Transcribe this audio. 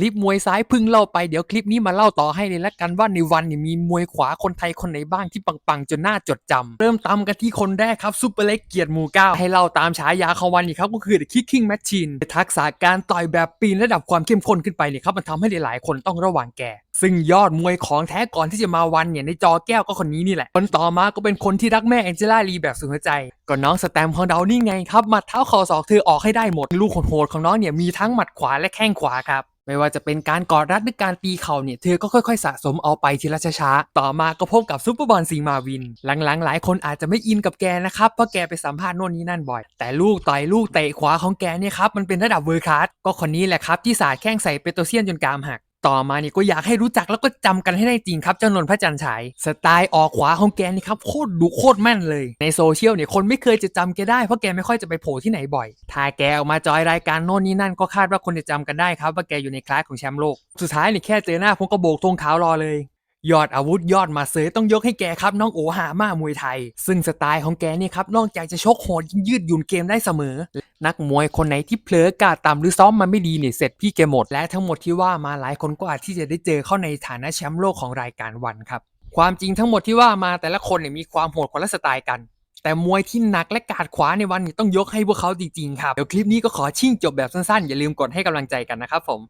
คลิปมวยซ้ายพึ่งเล่าไปเดี๋ยวคลิปนี้มาเล่าต่อให้เลยละกันว่าในวันเนี่ยมีมวยขวาคนไทยคนไหนบ้างที่ปังๆ จนน่าจดจำเริ่มตามกันที่คนแรกครับซุปเปอร์เล็กเกียรติหมู่เก้าให้เล่าตามฉายาเขาวันนี้ครับก็คือ The Kicking Machine ทักษะการต่อยแบบปีนระดับความเข้มข้นขึ้นไปเนี่ยครับมันทำให้หลายๆ คนต้องระวังแกซึ่งยอดมวยของแท้ก่อนที่จะมาวันเนี่ยในจอแก้วก็คนนี้นี่แหละ คนต่อมาก็เป็นคนที่รักแม่แองเจล่าลีแบบสุดหัวใจ ก็น้องสแตมของเรานี่ไงครับหมัดเท้าข่าศอกเธอออกให้ได้หมด ลูกโหดของน้องเนี่ยมีทั้งหมัดขวาและแข้งขวาครับ ไม่ว่าจะเป็นการกอดรัดหรือการตีเข่าเนี่ย เธอก็ค่อยๆ สะสมเอาไปทีละช้าๆ ต่อมาก็พบกับซุปเปอร์บอลซีมาวิน หลังๆ หลายคนอาจจะไม่อินกับแกนะครับ เพราะแกไปสัมภาษณ์โน่นนี่นั่นบ่อย แต่ลูกต่อยลูกเตะขวาของแกเนี่ยครับ มันเป็นระดับเวอร์คลาสก็คนนี้แหละครับที่สาดแข้งใส่เปโตรเซียนจนกรามหัก ต่อมานี่ก็อยากให้รู้จักแล้วก็จำกันให้ได้จริงครับเจ้านนพระจันทร์ฉายสไตล์ออกขวาของแกนี่ครับโคตรดุโคตรแม่นเลยในโซเชียลเนี่ยคนไม่เคยจะจำแกได้เพราะแกไม่ค่อยจะไปโผล่ที่ไหนบ่อยถ้าแกออกมาจอยรายการโน่นนี่นั่นก็คาดว่าคนจะจำกันได้ครับว่าแกอยู่ในคลาสของแชมป์โลกสุดท้ายนี่แค่เจอหน้าผมก็โบกธงขาวรอเลย ยอดอาวุธยอดมาเซยต้องยกให้แกครับน้องโอหามามวยไทย ซึ่งสไตล์ของแกเนี่ยครับนอกจากจะชกโหดยืดหยุ่นเกมได้เสมอ นักมวยคนไหนที่เผลอกาดต่ำหรือซ้อมมาไม่ดีเนี่ยเสร็จพี่แกหมดและทั้งหมดที่ว่ามาหลายคนก็อาจที่จะได้เจอเข้าในฐานะแชมป์โลกของรายการวันครับความจริงทั้งหมดที่ว่ามาแต่ละคนเนี่ยมีความโหดคนละสไตล์กัน แต่มวยที่หนักและกาดขวาในวันนี้ต้องยกให้พวกเขาจริงๆครับเดี๋ยวคลิปนี้ก็ขอชิ่งจบแบบสั้นๆ อย่าลืมกดให้กำลังใจกันนะครับผม